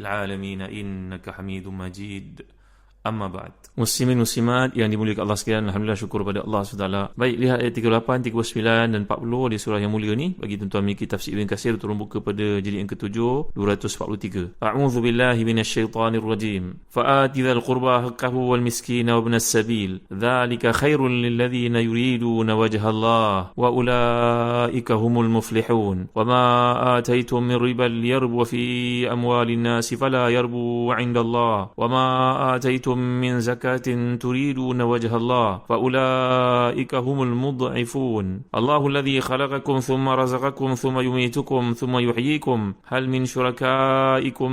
wa barakta ala Ibrahim wa Amma ba'd. Muslimin muslimat yang dimuliakan Allah sekalian, alhamdulillah syukur kepada Allah SWT. Baik, lihat ayat 38, 39 dan 40 di surah yang mulia ni bagi tuan-tuan memiliki tafsir Ibn Katsir turun buka pada jilid yang ke-7 243. A'udzu billahi minasyaitonir rajim. Fa'ati dzal qurba haqqahu wal miskina wa ibnas sabil. Dzalika khairul lil ladzina yuriduna wajha Allah wa ulaika humul muflihun. Wa ma ataitum min riba liyarbu fi amwalin nasi fala yarbu 'inda Allah. Wa ma ataitum من زكاة تريدون وجه الله فأولئك هم المضعفون الله الذي خلقكم ثم رزقكم ثم يميتكم ثم يحييكم هل من شركائكم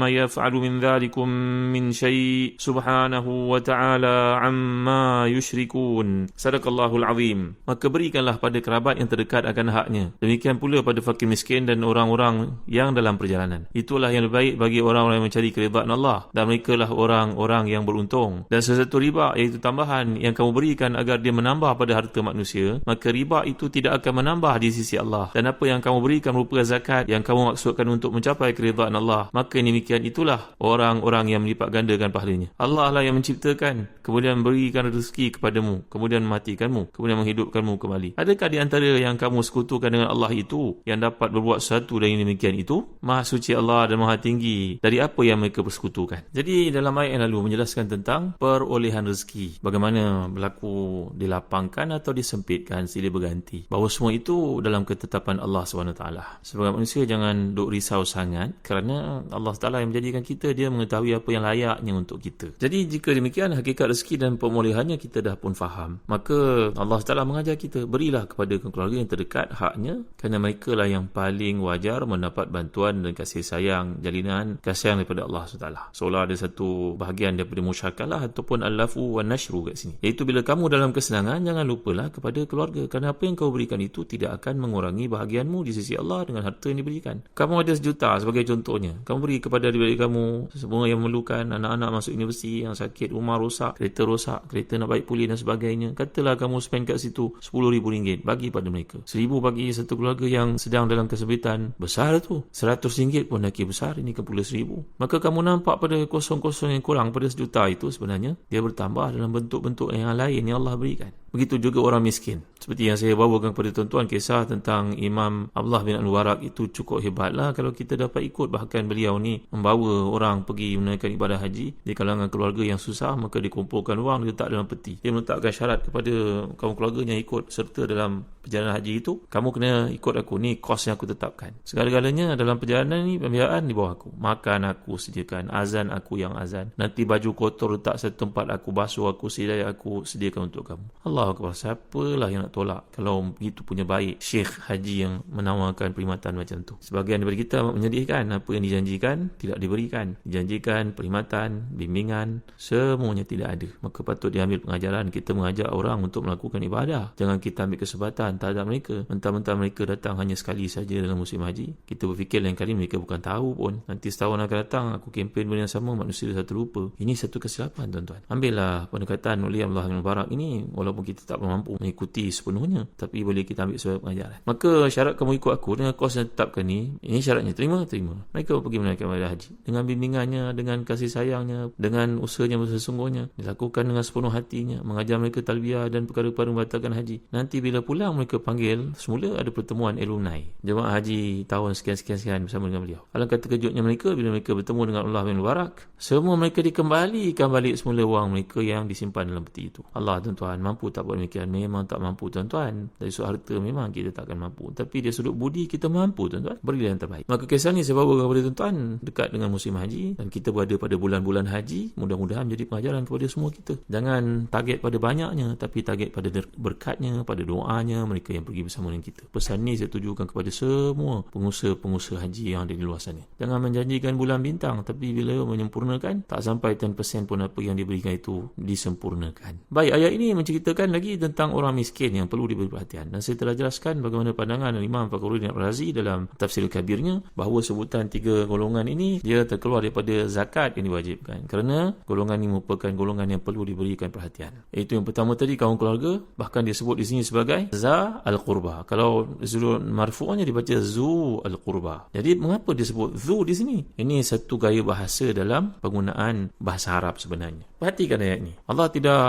ما يفعل من ذلكم من شيء سبحانه وتعالى عما يشركون صدق الله العظيم maka berikanlah pada kerabat yang terdekat akan haknya demikian pula pada fakir miskin dan orang-orang yang dalam perjalanan itulah yang lebih baik bagi orang-orang yang mencari keridhaan Allah dan mereka lah orang-orang yang beruntung. Dan sesuatu riba iaitu tambahan yang kamu berikan agar dia menambah pada harta manusia maka riba itu tidak akan menambah di sisi Allah. Dan apa yang kamu berikan merupakan zakat yang kamu maksudkan untuk mencapai keridhaan Allah maka demikian itulah orang-orang yang melipat gandakan pahalanya. Allah lah yang menciptakan kemudian berikan rezeki kepadamu kemudian mematikanmu kemudian menghidupkanmu kembali. Adakah di antara yang kamu sekutukan dengan Allah itu yang dapat berbuat sesuatu dari demikian itu? Maha suci Allah dan maha tinggi dari apa yang mereka persekutukan? Jadi dalam ayat yang lalu menjelaskan menjelaskan tentang perolehan rezeki. Bagaimana berlaku dilapangkan atau disempitkan silih berganti. Bahawa semua itu dalam ketetapan Allah SWT. Sebagai manusia jangan duk risau sangat kerana Allah Taala yang menjadikan kita dia mengetahui apa yang layaknya untuk kita. Jadi jika demikian hakikat rezeki dan pemulihannya kita dah pun faham. Maka Allah Taala mengajar kita berilah kepada keluarga yang terdekat haknya kerana mereka lah yang paling wajar mendapat bantuan dan kasih sayang jalinan kasih sayang daripada Allah SWT. Seolah ada satu bahagian daripada musyakalah ataupun al-lafu wa nashru kat sini. Iaitu bila kamu dalam kesenangan jangan lupalah kepada keluarga kerana apa yang kau berikan itu tidak akan mengurangi bahagianmu di sisi Allah dengan harta yang diberikan. Kamu ada sejuta sebagai contohnya. Kamu beri kepada adik-adik kamu semua yang memerlukan anak-anak masuk universiti yang sakit, rumah rosak, kereta rosak, kereta nak baik pulih dan sebagainya. Katalah kamu spend kat situ RM10,000 bagi pada mereka. RM1,000 bagi satu keluarga yang sedang dalam kesempitan. Besar tu. RM100 pun lagi besar. Ini kan pula RM1,000. Maka kamu nampak pada kosong-kosong yang kurang pada sejuta juta itu sebenarnya dia bertambah dalam bentuk-bentuk yang lain yang Allah berikan. Begitu juga orang miskin. Seperti yang saya bawakan kepada tuan-tuan kisah tentang Imam Abdullah bin Al-Warak itu cukup hebatlah kalau kita dapat ikut. Bahkan beliau ni membawa orang pergi menunaikan ibadah haji di kalangan keluarga yang susah maka dikumpulkan wang letak dalam peti. Dia meletakkan syarat kepada kaum keluarganya ikut serta dalam perjalanan haji itu. Kamu kena ikut aku ni kos yang aku tetapkan. Segala-galanya dalam perjalanan ni pembiayaan di bawah aku. Makan aku sediakan. Azan aku yang azan. Nanti baju kotor letak satu tempat aku basuh aku sedaya aku sediakan untuk kamu. Allah Akbar. Siapalah yang nak tolak Kalau begitu punya baik Syekh Haji yang menawarkan perkhidmatan macam tu? Sebagian daripada kita menyedihkan Apa yang dijanjikan Tidak diberikan. Dijanjikan perkhidmatan Bimbingan Semuanya tidak ada. Maka patut diambil pengajaran Kita mengajak orang untuk melakukan ibadah. Jangan kita ambil kesempatan terhadap mereka. Mentah-mentah mereka datang hanya sekali saja dalam musim haji. Kita berfikir lain kali mereka bukan tahu pun. Nanti setahun akan datang Aku kempen benda yang sama Manusia satu lupa Ini satu kesilapan tuan-tuan. Ambillah pendekatan oleh Allah yang Barak ini Walaupun kita tak mampu mengikuti sepenuhnya tapi boleh kita ambil sebagai pengajaran maka syarat kamu ikut aku dengan kos yang tetapkan ni ini syaratnya terima terima. Mereka pergi menunaikan ibadah haji. Dengan bimbingannya dengan kasih sayangnya dengan usahanya sesungguhnya dilakukan dengan sepenuh hatinya mengajar mereka talbiah dan perkara-perkara membatalkan haji. Nanti bila pulang mereka panggil semula ada pertemuan alumni jemaah haji tahun sekian-sekian-sekian bersama dengan beliau. Alangkah terkejutnya mereka bila mereka bertemu dengan Allah bin Mubarak semua mereka dikembali kembalikan balik semula wang mereka yang disimpan dalam peti itu. Allah tuan-tuan mampu tak buat demikian? Memang tak mampu tuan-tuan. Dari sudut harta memang kita takkan mampu. Tapi dia sudut budi kita mampu tuan-tuan. Berilah yang terbaik. Maka kisah ni saya bawa kepada tuan-tuan dekat dengan musim haji dan kita berada pada bulan-bulan haji. Mudah-mudahan menjadi pengajaran kepada semua kita. Jangan target pada banyaknya tapi target pada berkatnya, pada doanya mereka yang pergi bersama dengan kita. Pesan ni saya tujukan kepada semua pengusaha-pengusaha haji yang ada di luar sana. Jangan menjanjikan bulan bintang tapi bila menyempurnakan tak sampai 10% pun apa yang diberikan itu disempurnakan. Baik, ayat ini menceritakan lagi tentang orang miskin yang perlu diberi perhatian. Dan saya telah jelaskan bagaimana pandangan Imam Fakhruddin Razi dalam tafsir kabirnya bahawa sebutan tiga golongan ini dia terkeluar daripada zakat yang diwajibkan. Kerana golongan ini merupakan golongan yang perlu diberikan perhatian. Itu yang pertama tadi kaum keluarga bahkan disebut di sini sebagai za al-qurba. Kalau sudut marfu'nya dibaca zu al-qurba. Jadi mengapa disebut zu di sini? Ini satu gaya bahasa dalam penggunaan bahasa Arab sebenarnya. Perhatikan ayat ini. Allah tidak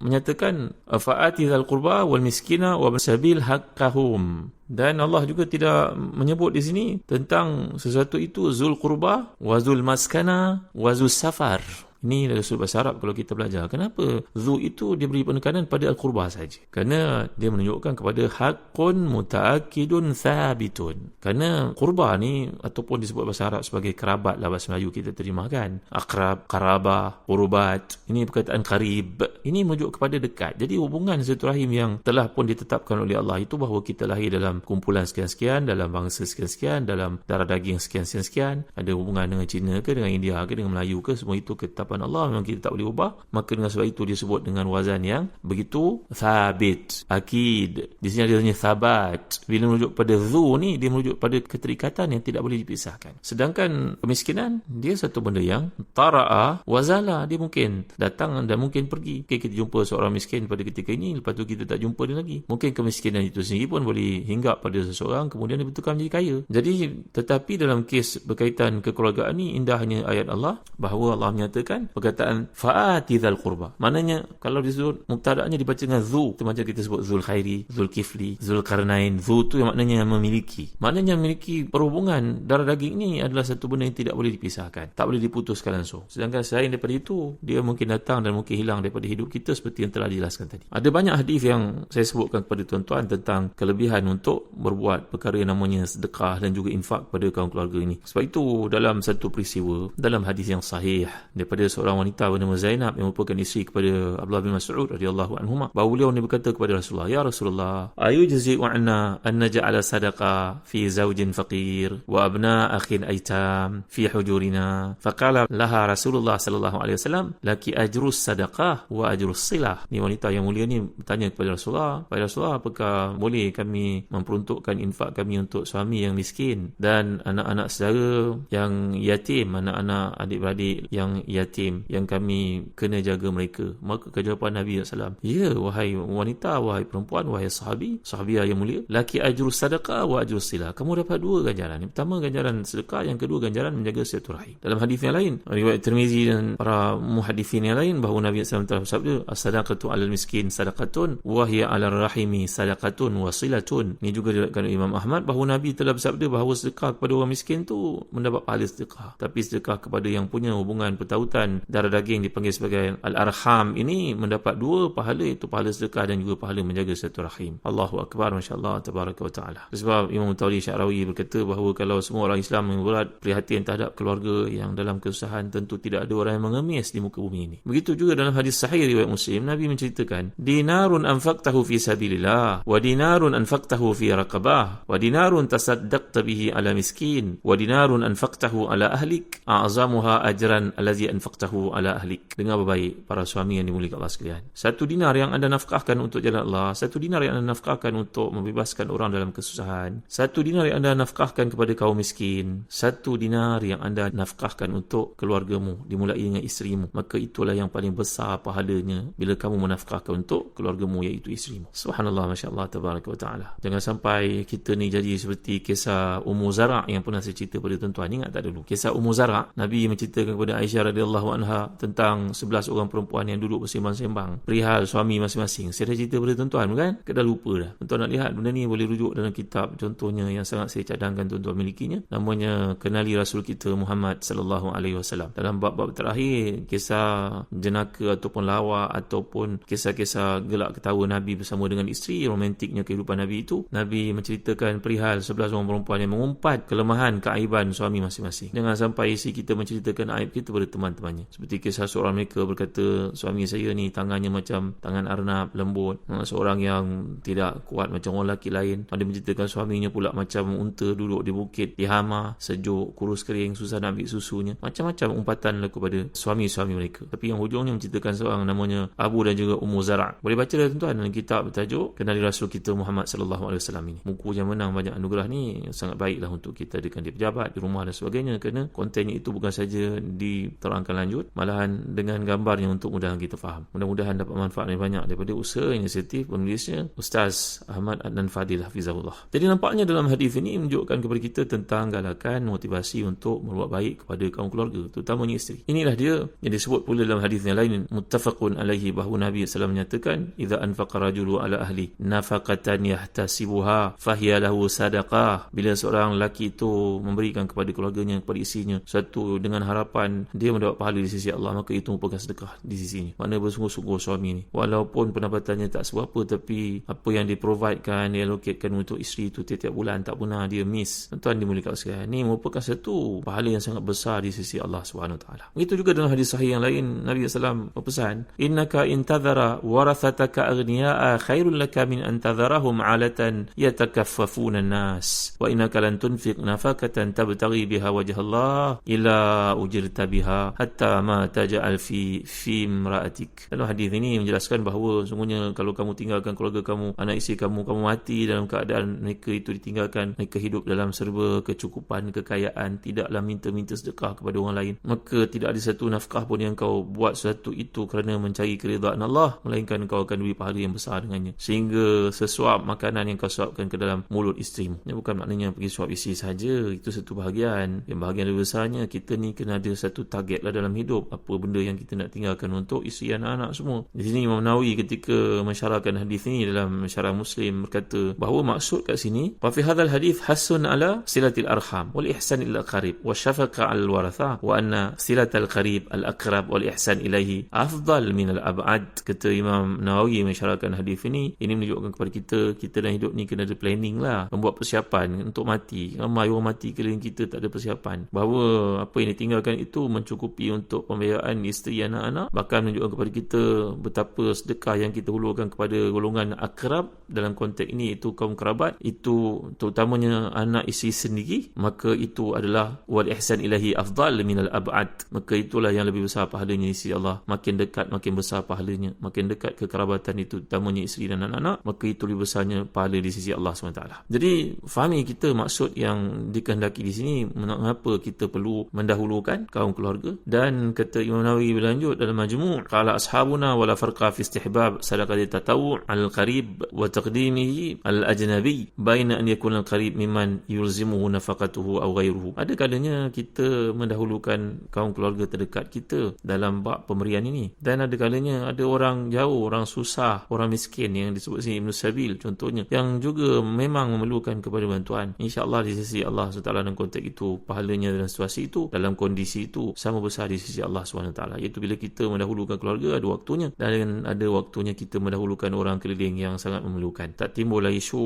menyatakan fa'ati al qurba wal miskina wa sabil haqqahum. Dan Allah juga tidak menyebut di sini tentang sesuatu itu zul qurba wa zul maskana wa zul safar. Ini dari sudut bahasa Arab kalau kita belajar. Kenapa zu itu diberi penekanan pada al-qurbah saja? Kerana dia menunjukkan kepada hakun muta'akidun thabitun. Kerana qurbah ni ataupun disebut bahasa Arab sebagai kerabat lah bahasa Melayu kita terjemahkan. Akrab, karabah, qurbat. Ini perkataan karib. Ini menunjuk kepada dekat. Jadi hubungan rahim yang telah pun ditetapkan oleh Allah itu bahawa kita lahir dalam kumpulan sekian-sekian, dalam bangsa sekian-sekian, dalam darah daging sekian-sekian. Ada hubungan dengan Cina ke, dengan India ke, dengan Melayu ke, semua itu ketap ketetapan Allah memang kita tak boleh ubah maka dengan sebab itu disebut dengan wazan yang begitu thabit akid. Di sini ada hanya thabat. Bila merujuk pada zu ni dia merujuk pada keterikatan yang tidak boleh dipisahkan. Sedangkan kemiskinan dia satu benda yang tara'a wazala. Dia mungkin datang dan mungkin pergi. Okay, kita jumpa seorang miskin pada ketika ini lepas tu kita tak jumpa dia lagi. Mungkin kemiskinan itu sendiri pun boleh hinggap pada seseorang kemudian dia betulkan menjadi kaya. Jadi tetapi dalam kes berkaitan kekeluargaan ini indahnya ayat Allah bahawa Allah menyatakan kan? Perkataan faati dzal qurba. Maknanya kalau disebut mubtada'nya dibaca dengan zu. Itu macam kita sebut zul khairi zul kifli zul karnain zu tu yang maknanya yang memiliki. Maknanya memiliki perhubungan. Darah daging ini adalah satu benda yang tidak boleh dipisahkan. Tak boleh diputuskan langsung. Sedangkan selain daripada itu dia mungkin datang dan mungkin hilang daripada hidup kita seperti yang telah dijelaskan tadi. Ada banyak hadis yang saya sebutkan kepada tuan-tuan tentang kelebihan untuk berbuat perkara yang namanya sedekah dan juga infak pada kaum keluarga ini. Sebab itu dalam satu peristiwa dalam hadis yang sahih daripada seorang wanita bernama Zainab yang merupakan isteri kepada Abdullah bin Mas'ud radhiyallahu anhu bahawa beliau ni berkata kepada Rasulullah ya Rasulullah ayu jazi wa anna an naj'ala sadaqa fi zawjin faqir wa abna akhin aitam fi hujurina? Faqala laha Rasulullah sallallahu alaihi wasallam laki ajru sadaqah wa ajru silah. Ni wanita yang mulia ni bertanya kepada Rasulullah kepada Rasulullah apakah boleh kami memperuntukkan infak kami untuk suami yang miskin dan anak-anak saudara yang yatim anak-anak adik-beradik yang yatim yatim yang kami kena jaga mereka. Maka kejawapan Nabi SAW ya wahai wanita wahai perempuan wahai sahabi sahabiah yang mulia laki ajru sadaqah wa ajru sila kamu dapat dua ganjaran. Yang pertama ganjaran sedekah yang kedua ganjaran menjaga silaturahim. Dalam hadis yang lain riwayat Tirmizi dan para muhadithin yang lain bahawa Nabi SAW telah bersabda as-sadaqatu 'alal miskin sadaqatun wa hiya 'alal rahimi sadaqatun wa silatun ini juga diriwayatkan Imam Ahmad bahawa Nabi telah bersabda bahawa sedekah kepada orang miskin tu mendapat pahala sedekah. Tapi sedekah kepada yang punya hubungan pertautan darah daging dipanggil sebagai al-arham ini mendapat dua pahala itu pahala sedekah dan juga pahala menjaga satu rahim. Allahu akbar masya-Allah tabaraka wa taala. Sebab Imam Tawli Syarawi berkata bahawa kalau semua orang Islam membuat perhatian terhadap keluarga yang dalam kesusahan tentu tidak ada orang yang mengemis di muka bumi ini. Begitu juga dalam hadis sahih riwayat Muslim Nabi menceritakan dinarun anfaqtahu fi sabilillah wa dinarun anfaqtahu fi raqabah wa dinarun tasaddaqta bihi ala miskin wa dinarun anfaqtahu ala ahlik a'zamuha ajran allazi anfaqtahu tahu ala ahlik. Dengar baik para suami yang dimuliakan Allah sekalian. Satu dinar yang anda nafkahkan untuk jalan Allah satu dinar yang anda nafkahkan untuk membebaskan orang dalam kesusahan satu dinar yang anda nafkahkan kepada kaum miskin satu dinar yang anda nafkahkan untuk keluargamu dimulai dengan isterimu maka itulah yang paling besar pahalanya bila kamu menafkahkan untuk keluargamu iaitu isterimu. Subhanallah masya-Allah tabaraka wa taala. Jangan sampai kita ni jadi seperti kisah Ummu Zara yang pernah saya cerita pada tuan-tuan. Ingat tak dulu? Kisah Ummu Zara Nabi menceritakan kepada Aisyah radhiyallahu radhiyallahu anha tentang 11 orang perempuan yang duduk bersembang-sembang perihal suami masing-masing. Saya dah cerita pada tuan-tuan kan? Kita dah lupa dah. Tuan-tuan nak lihat benda ni boleh rujuk dalam kitab contohnya yang sangat saya cadangkan tuan-tuan milikinya. Namanya Kenali Rasul kita Muhammad sallallahu alaihi wasallam. Dalam bab-bab terakhir kisah jenaka ataupun lawa ataupun kisah-kisah gelak ketawa Nabi bersama dengan isteri romantiknya kehidupan Nabi itu. Nabi menceritakan perihal 11 orang perempuan yang mengumpat kelemahan keaiban suami masing-masing. Jangan sampai isi kita menceritakan aib kita pada teman-temannya. Seperti kisah seorang mereka berkata, suami saya ni tangannya macam tangan arnab, lembut. Ha, seorang yang tidak kuat macam orang lelaki lain. Ada menceritakan suaminya pula macam unta duduk di bukit, di hama, sejuk, kurus kering, susah nak ambil susunya. Macam-macam umpatan lah kepada suami-suami mereka. Tapi yang hujungnya menceritakan seorang namanya Abu dan juga Ummu Zara. Boleh baca dah tuan-tuan dalam kitab bertajuk Kenali Rasul kita Muhammad sallallahu alaihi wasallam ini. Buku yang menang banyak anugerah ni sangat baiklah untuk kita dengan dia pejabat di rumah dan sebagainya kerana kontennya itu bukan saja diterangkan lanjut malahan dengan gambarnya untuk mudah kita faham. Mudah-mudahan dapat manfaat yang banyak daripada usaha inisiatif penulisnya Ustaz Ahmad Adnan Fadil Hafizahullah. Jadi nampaknya dalam hadis ini menunjukkan kepada kita tentang galakan motivasi untuk berbuat baik kepada kaum keluarga terutamanya isteri. Inilah dia yang disebut pula dalam hadis yang lain muttafaqun alaihi bahawa Nabi SAW menyatakan idza anfaqa rajulu ala ahli nafaqatan yahtasibuha fahiya lahu sadaqah bila seorang lelaki itu memberikan kepada keluarganya kepada isinya satu dengan harapan dia mendapat pahala di sisi Allah maka itu merupakan sedekah di sisinya. Mana bersungguh-sungguh suami ni. Walaupun pendapatannya tak seberapa tapi apa yang diprovidekan dialokatkan untuk isteri itu tiap-tiap bulan tak pernah dia miss. Tuan dimuliakan sekalian ni merupakan satu pahala yang sangat besar di sisi Allah Subhanahu taala. Begitu juga dalam hadis sahih yang lain Nabi sallallahu berpesan innaka intadhara warathataka aghniya'a khairul laka min antadharahum 'alatan yatakaffafuna an-nas wa innaka lan tunfiq nafaqatan tabtaghi biha wajha Allah ila ujirta biha hatta ma taj'al fi fi imra'atik. Dalam hadis ini menjelaskan bahawa sungguhnya kalau kamu tinggalkan keluarga kamu anak isteri kamu kamu mati dalam keadaan mereka itu ditinggalkan mereka hidup dalam serba kecukupan kekayaan tidaklah minta-minta sedekah kepada orang lain. Maka tidak ada satu nafkah pun yang kau buat sesuatu itu kerana mencari keridhaan Allah melainkan kau akan diberi pahala yang besar dengannya. Sehingga sesuap makanan yang kau suapkan ke dalam mulut isterimu. Ini bukan maknanya pergi suap isteri saja itu satu bahagian. Yang bahagian lebih besarnya kita ni kena ada satu target lah dalam hidup apa benda yang kita nak tinggalkan untuk isteri anak-anak semua. Di sini Imam Nawawi ketika mensyarahkan hadis ini dalam syarah Muslim berkata bahawa maksud kat sini wa fi hadzal hadis hasun ala silatil arham wal ihsan ila qarib wa syafaqa al waratha wa anna silatal qarib al aqrab wal ihsan ilaihi afdal min al ab'ad. Kata Imam Nawawi mensyarahkan hadis ini ini menunjukkan kepada kita kita dalam hidup ni kena ada planning lah. Membuat persiapan untuk mati. Ramai orang mati keliling kita tak ada persiapan. Bahawa apa yang ditinggalkan itu mencukupi untuk pembiayaan isteri anak-anak. Bahkan menunjukkan kepada kita betapa sedekah yang kita hulurkan kepada golongan akrab dalam konteks ini itu kaum kerabat. Itu terutamanya anak isteri sendiri maka itu adalah wal ihsan ilahi afdal min al ab'ad. Maka itulah yang lebih besar pahalanya isi Allah. Makin dekat makin besar pahalanya. Makin dekat kekerabatan itu terutamanya isteri dan anak-anak maka itu lebih besarnya pahala di sisi Allah SWT jadi fahami kita maksud yang dikehendaki di sini mengapa kita perlu mendahulukan kaum keluarga dan kata Imam Nawawi berlanjut dalam majmu' qala ashabuna wala farqa fi istihbab. Sadaqah tatawu' al-qarib wa taqdimihi al-ajnabi baina an yakuna al-qarib mimman yulzimuhu nafaqatuhu aw ghayruhu. Ada kalanya kita mendahulukan kaum keluarga terdekat kita dalam bab pemberian ini. Dan ada kalanya ada orang jauh orang susah orang miskin yang disebut sini Ibn Sabil contohnya yang juga memang memerlukan kepada bantuan. insyaAllah di sisi Allah SWT dalam konteks itu pahalanya dalam situasi itu dalam kondisi itu sama besar di sisi Allah SWT iaitu bila kita mendahulukan keluarga ada waktunya. Dan ada waktunya kita mendahulukan orang keliling yang sangat memerlukan. Tak timbul isu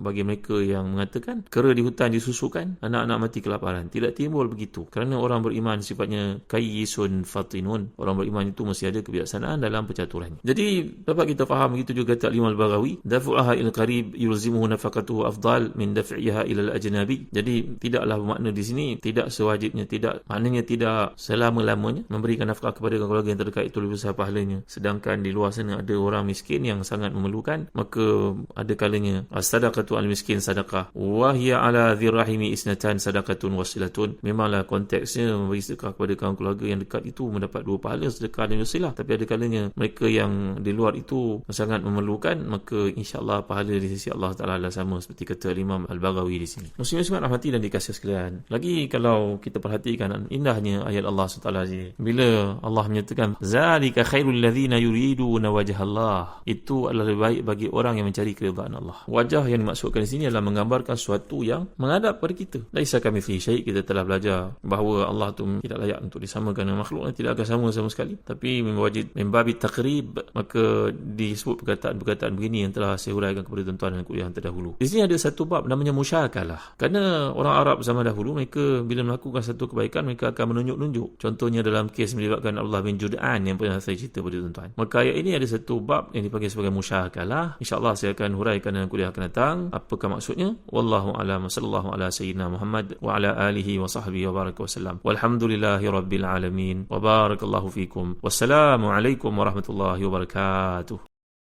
bagi mereka yang mengatakan kera di hutan disusukan anak-anak mati kelaparan. Tidak timbul begitu. Kerana orang beriman sifatnya kayyisun fatinun. Orang beriman itu mesti ada kebiasaan dalam percaturan jadi dapat kita faham begitu juga taklim al-baghawi dafu'aha il qarib yulzimuhu nafaqatuhu afdal min daf'iha ila al-ajnabi jadi tidaklah bermakna di sini tidak sewajibnya tidak maknanya tidak selama-lamanya memberikan nafkah kepada keluarga yang terdekat itu lebih besar pahalanya sedangkan di luar sana ada orang miskin yang sangat memerlukan maka ada kalanya as-sadaqatu al-miskin sadaqah wa hiya ala dhirrahimi isnatan sadaqatun wasilatun memanglah konteksnya memberi sedekah kepada keluarga yang dekat itu mendapat dua pahala sedekah dan wasilah tapi ada kalanya mereka yang di luar itu sangat memerlukan maka insya-Allah pahala di sisi Allah Taala adalah sama seperti kata Imam Al-Baghawi di sini. Muslimin semua rahmati dan dikasih sekalian. Lagi kalau kita perhatikan indahnya ayat Allah SWT sini. Bila Allah menyatakan zalika khairul ladzina yuriduna wajh Allah. Itu adalah lebih baik bagi orang yang mencari keridaan Allah. Wajah yang dimaksudkan di sini adalah menggambarkan sesuatu yang menghadap pada kita. Laisa kami fi syai kita telah belajar bahawa Allah tu tidak layak untuk disamakan dengan makhluk tidak akan sama sama sekali. Tapi wajib membabi takrib maka disebut perkataan-perkataan begini yang telah saya uraikan kepada tuan-tuan dan kuliah terdahulu. Di sini ada satu bab namanya musyakalah. Kerana orang Arab zaman dahulu mereka bila melakukan satu kebaikan mereka akan menunjuk-nunjuk. Contohnya dalam kes melibatkan Allah bin Jud'an yang pernah saya cerita pada tuan-tuan. Maka ayat ini ada satu bab yang dipanggil sebagai musyakalah. InsyaAllah saya akan huraikan dalam kuliah akan datang. Apakah maksudnya? Wallahu a'lam sallallahu ala sayyidina Muhammad wa ala alihi wa sahbihi wa baraka wa sallam. Walhamdulillahi rabbil alamin. Wa barakallahu fikum. Wassalamu alaikum warahmatullahi wabarakatuh.